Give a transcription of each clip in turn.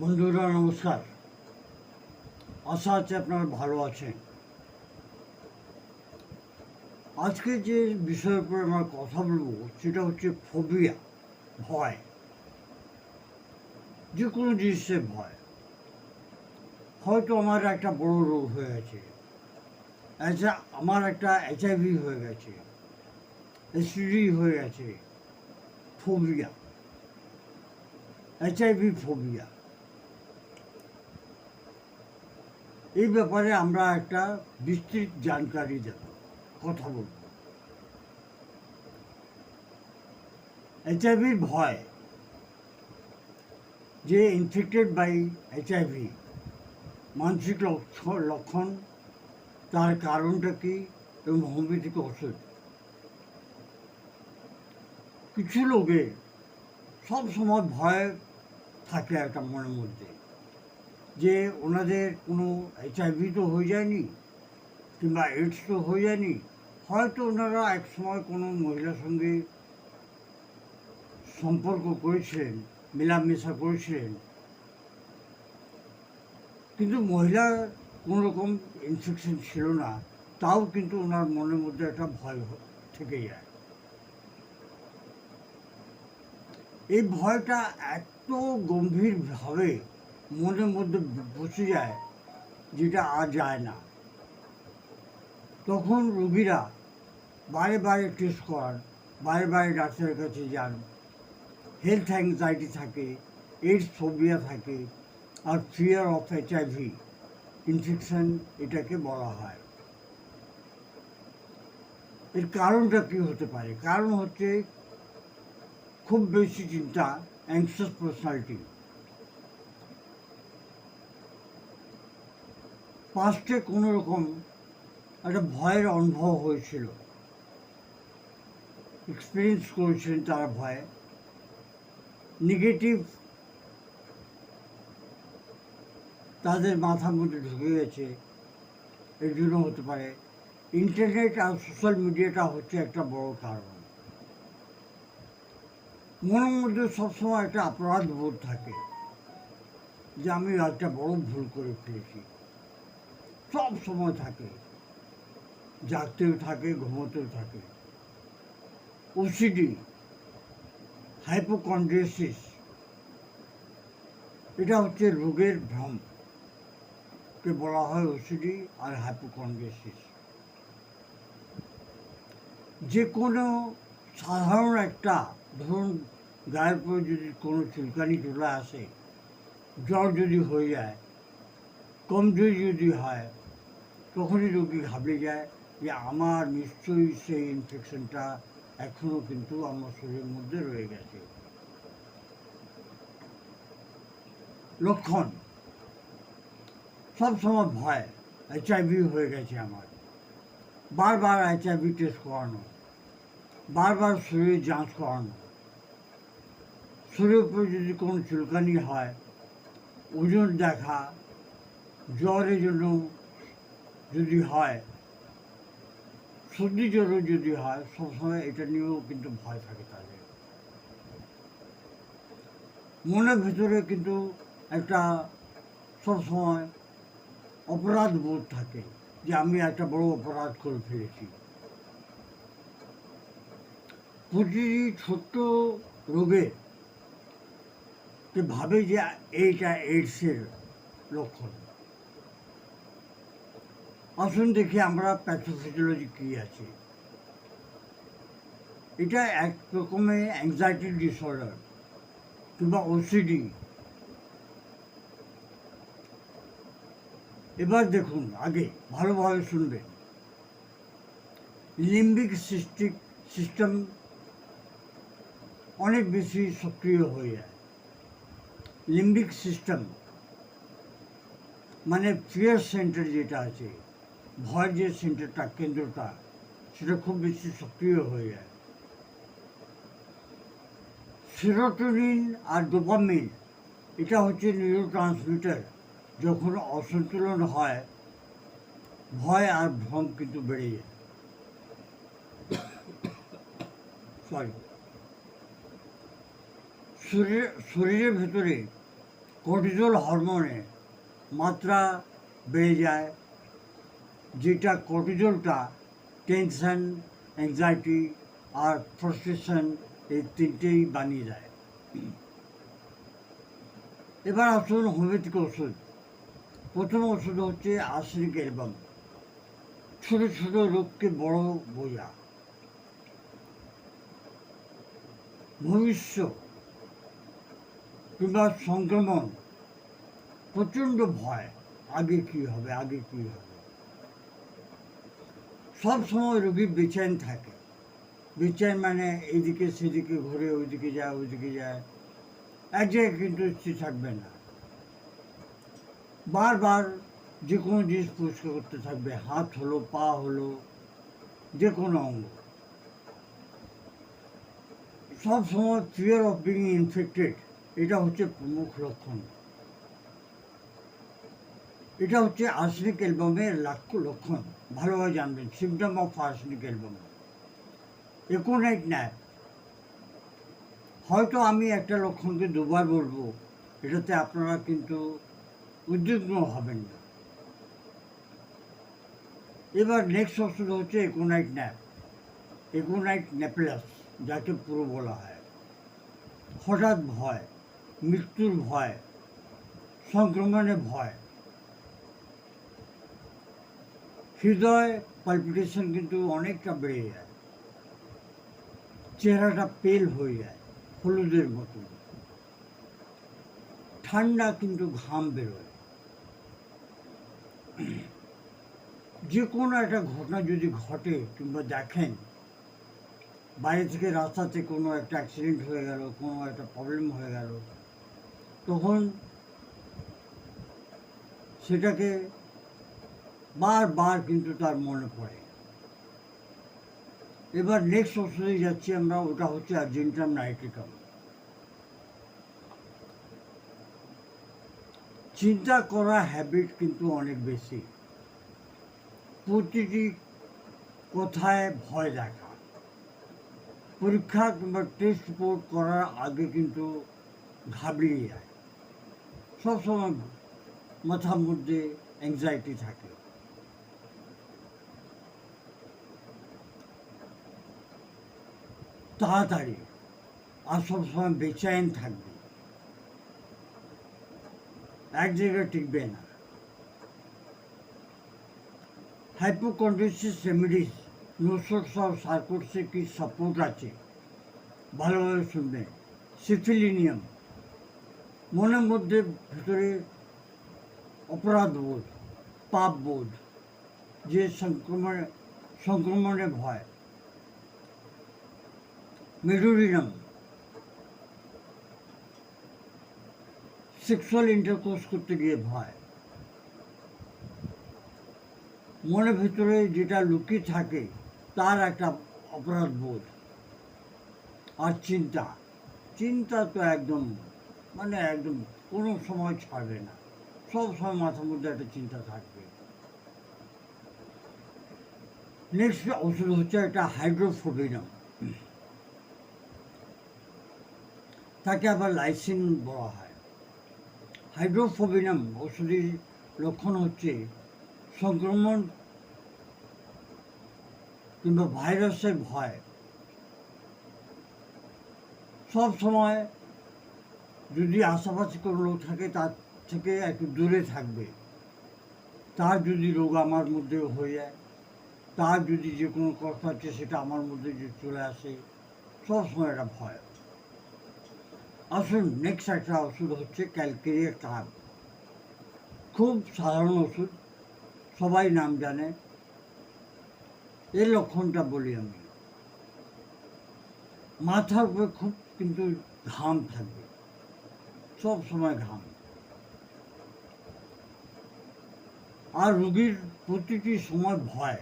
বন্ধুরা, নমস্কার। আশা আছে আপনারা ভালো আছেন। আজকে যে বিষয়ের উপরে আমরা কথা বলব, সেটা হচ্ছে ফোবিয়া ভয়। যে কোনো জিনিসের ভয়। হয়তো আমার একটা বড় রোগ হয়ে গেছে। আমার একটা এইচআইভি হয়ে গেছে। এসিডি হয়ে গেছে। ফোবিয়া এইচআইভি ফোবিয়া এই ব্যাপারে আমরা একটা বিস্তৃত জানকারি দেব, কথা বলব। এইচআইভির ভয়, যে ইনফেক্টেড বাই এইচআইভি মানসিক লক্ষ- লক্ষণ, তার কারণটা কি এবং হোমিওপ্যাথিক ওষুধ? কিছু লোকের সবসময় ভয় থাকে একটা মনের মধ্যে। যে ওনাদের কোনো এইচআইভি তো হয়ে যায়নি, কিংবা এইডস তো হয়ে যায়নি, হয়তো ওনারা এক সময় কোনো মহিলার সঙ্গে সম্পর্ক করেছিলেন, মেলামেশা করেছিলেন। কিন্তু মহিলার কোনো রকম ইনফেকশন ছিল না, তাও কিন্তু ওনার মনের মধ্যে একটা ভয় থেকে যায়। এই ভয়টা এত গম্ভীরভাবে মনের মধ্যে বসে যায় যেটা আর যায় না। তখন রোগীরা বারে বারে টেস্ট করান বারে বারে ডাক্তারের কাছে যান। হেলথ অ্যাংজাইটি থাকে এইডস ফোবিয়া থাকে আর ফিয়ার অফ এইচআইভি ইনফেকশন এটাকে বলা হয়। এর কারণটা কী হতে পারে? কারণ হচ্ছে খুব বেশি চিন্তা অ্যাংশাস পার্সোনালিটি পাস্টে কোনো রকম একটা ভয়ের অনুভব হয়েছিল। এক্সপিরিয়েন্স করেছিলেন তারা ভয়ে। নেগেটিভ তাদের মাথার মধ্যে ঢুকে গেছে। এর জন্য হতে পারে। ইন্টারনেট আর সোশ্যাল মিডিয়াটা হচ্ছে একটা বড় কারণ। মনের মধ্যে সবসময় একটা অপরাধ বোধ থাকে যে আমি একটা বড় ভুল করে ফেলেছি। সব সময় থাকে। জাগতেও থাকে, ঘুমোতেও থাকে। ওসিডি হাইপোকন্ড্রিয়াসিস এটা হচ্ছে রোগের ভ্রম। কে বলা হয় ওসিডি আর হাইপোকন্ড্রিয়াসিস যে কোনো সাধারণ একটা, ধরুন গায়ের পরে যদি কোনো চুলকানি চলে আসে, জ্বর যদি হয়ে যায়, কমজোরি যদি হয় তখনই রোগী ঘাবড়ে যায় যে আমার নিশ্চয়ই সেই ইনফেকশনটা এখনও কিন্তু আমার শরীরের মধ্যে রয়ে গেছে। লক্ষণ? সব সময় ভয় এইচআইভি হয়ে গেছে আমার। বারবার এইচআইভি টেস্ট করানো, বারবার শরীরে যাঁচ করানো। শরীরের উপরে যদি কোনো চুলকানি হয়, ওজন দেখা, জ্বরের জন্য যদি হয় সর্দি জ্বরও যদি হয়, সবসময় এটা নিয়েও কিন্তু ভয় থাকে তাদের। মনের ভেতরে কিন্তু একটা সবসময় অপরাধ বোধ থাকে যে আমি একটা বড় অপরাধ করে ফেলেছি। প্রতিটি ছোট্ট রোগে ভাবে যে এইটা এইডসের লক্ষণ। আসুন দেখি আমরা প্যাথোফিজিওলজি কী আছে। এটা এক রকমের অ্যাংজাইটি ডিসঅর্ডার কিংবা ওসিডি এবার দেখুন, আগে ভালোভাবে শুনবেন। লিম্বিক সিস্টিক সিস্টেম অনেক বেশি সক্রিয় হয়ে যায়। লিম্বিক সিস্টেম মানে ফিয়ার সেন্টার যেটা আছে ভয় যে সেন্টারটা, কেন্দ্রটা, সেটা খুব বেশি সক্রিয় হয়ে যায়। সেরোটোনিন আর ডোপামিন, এটা হচ্ছে নিউরো ট্রান্সমিটার যখন অসন্তুলন হয়, ভয় আর ভ্রম কিন্তু বেড়ে যায়। সরি শরীর, শরীরের ভেতরে কর্টিজল হরমোনে মাত্রা বেড়ে যায়। যেটা কর্টিজলটা টেনশন অ্যাংজাইটি আর ফ্রাস্ট্রেশন এই তিনটেই বানিয়ে দেয়। এবার আসুন হোমিওপ্যাথিক ওষুধ। প্রথম ওষুধ হচ্ছে আর্সেনিক অ্যালবাম ছোট ছোট রোগকে বড় বোঝা। ভবিষ্য কিংবা সংক্রমণ প্রচণ্ড ভয়, আগে কি হবে, আগে কি হবে? সব সময় রোগী বেচেন থাকে। বেচেন মানে এদিকে সেদিকে ঘুরে, ওইদিকে যায় ওইদিকে যায়। এক জায়গায় কিন্তু স্থির থাকবে না। বারবার যে কোনো জিনিস পরিষ্কার করতে থাকবে, হাত হলো, পা হলো, যে কোনো অঙ্গ। সব সময় ফিয়ার অফ বিং ইনফেক্টেড এটা হচ্ছে প্রমুখ লক্ষণ। এটা হচ্ছে আর্সেনিক অ্যালবামের লাক্ষ লক্ষণ। ভালোভাবে জানবেন symptom of arsenic album aconite nap হয়তো আমি একটা লক্ষণকে দুবার বলব, এটাতে আপনারা কিন্তু উদ্বিগ্ন হবেন না। এবার নেক্সট ওষুধ হচ্ছে একোনাইট ন্যাপ একোনাইট ন্যাপলাস যাকে পুরো বলা হয়। হঠাৎ ভয়, মৃত্যুর ভয়, সংক্রমণের ভয়। হৃদয় পালপিটেশন কিন্তু অনেকটা বেড়ে যায়। চেহারাটা পেল হয়ে যায়, হলুদের মতো। ঠান্ডা কিন্তু ঘাম বেরোয়। যে কোনো একটা ঘটনা যদি ঘটে কিংবা দেখেন, বাইরে থেকে রাস্তাতে কোনো একটা অ্যাক্সিডেন্ট হয়ে গেল, কোনো একটা প্রবলেম হয়ে গেল, তখন সেটাকে বারবার কিন্তু তার মনে পড়ে। এবার নেক্সট ওষুধে যাচ্ছি আমরা, ওটা হচ্ছে আর্জেন্টাম নাইট্রিকাম চিন্তা করা হ্যাবিট কিন্তু অনেক বেশি। প্রতিটি কোথায় ভয় দেখা। পরীক্ষা কিংবা টেস্ট রিপোর্ট করার আগে কিন্তু ঘাবড়িয়ে যায়। সবসময় মাথার মধ্যে অ্যাংজাইটি থাকে। তাড়াতাড়ি আর সবসময় বেচাইন থাকবে। এক জায়গায় টিকবে না। হাইপোকন্ড্রিসিস রেমিডিস নোসোটস অফ সার্কোটসে কি সাপোর্ট আছে? ভালোভাবে শুনবে। সিফিলিনিয়াম মনের মধ্যে ভিতরে অপরাধ বোধ, পাপ বোধ, যে সংক্রমণে সংক্রমণে ভয়। মেডুরিনাম সেক্সুয়াল ইন্টারকোর্স করতে গিয়ে ভয়। মনের ভিতরে যেটা লুকিয়ে থাকে, তার একটা অপরাধ বোধ আর চিন্তা। চিন্তা তো একদম মানে একদম কোনো সময় ছাড়বে না। সব সময় মাথার মধ্যে একটা চিন্তা থাকবে। নেক্সট ওষুধ হচ্ছে একটা হাইড্রোফোবিনাম তাকে আবার লাইসিন বলা হয়। হাইড্রোফোবিনাম ওষুধের লক্ষণ হচ্ছে সংক্রমণ কিংবা ভাইরাসের ভয়। সব সময় যদি আশেপাশে কোনো লোক থাকে, তার থেকে একটু দূরে থাকবে। তার যদি রোগ আমার মধ্যে হয়ে যায়, তার যদি যে কোনো কষ্ট আছে, সেটা আমার মধ্যে যদি চলে আসে সবসময় একটা ভয়। আসুন নেক্সট একটা ওষুধ হচ্ছে ক্যালকেরিয়া কাপ খুব সাধারণ ওষুধ, সবাই নাম জানে। এর লক্ষণটা বলি আমি। মাথার উপরে খুব কিন্তু ঘাম থাকবে, সব সময় ঘাম। আর রুগীর প্রতিটি সময় ভয়।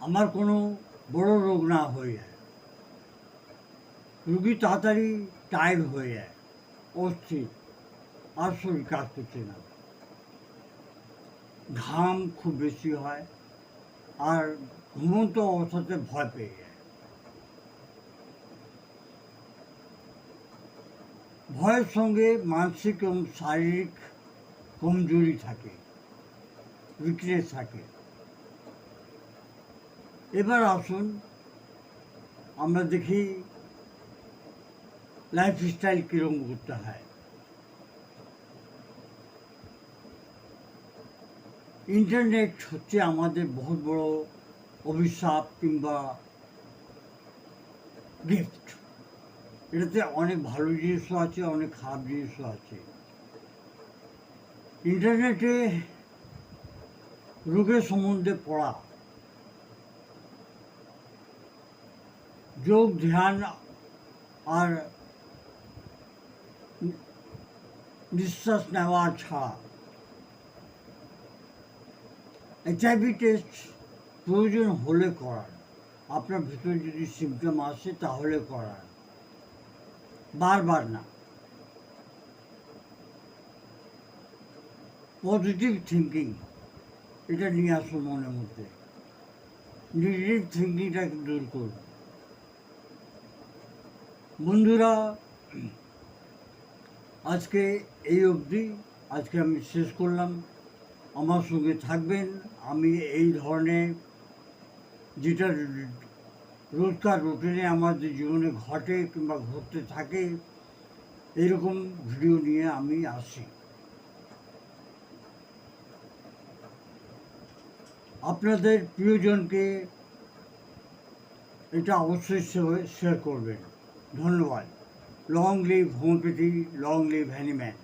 আমার কোনো বড় রোগ না হয়ে যায়। রুগী তাড়াতাড়ি টায়ার্ড হয়ে যায় অস্থির আর শরীর কাজ করছে না। ঘাম খুব বেশি হয় আর ঘুমন্ত অবস্থাতে ভয় পেয়ে যায়। ভয়ের সঙ্গে মানসিক এবং শারীরিক কমজোরি থাকে উইকনেস থাকে। এবার আসুন আমরা দেখি লাইফস্টাইল কীরকম করতে হয়? ইন্টারনেট হচ্ছে আমাদের বহুত বড় অভিশাপ কিংবা গিফট এটাতে অনেক ভালো জিনিসও আছে, অনেক খারাপ জিনিসও আছে। ইন্টারনেটে রোগের সম্বন্ধে পড়া। যোগ, ধ্যান আর নিঃশ্বাস নেওয়া ছাড়া এইচআইভি টেস্ট প্রয়োজন হলে করান। আপনার ভিতরে যদি সিমটম আসে, তাহলে করান। বারবার না। পজিটিভ থিঙ্কিং এটা নিয়ে আসুন মনের মধ্যে। নেগেটিভ থিঙ্কিংটাকে দূর করুন। বন্ধুরা আজকে এই অবধি আজকে আমি শেষ করলাম। আমার সঙ্গে থাকবেন। আমি এই ধরনের যেটা রোজকার রুটিনে আমাদের জীবনে ঘটে কিংবা ঘটতে থাকে, এরকম ভিডিও নিয়ে আমি আসি আপনাদের প্রিয়জনকে এটা অবশ্যই শেয়ার করবেন। ধন্যবাদ। Long live homeopathy, long live Honeyman.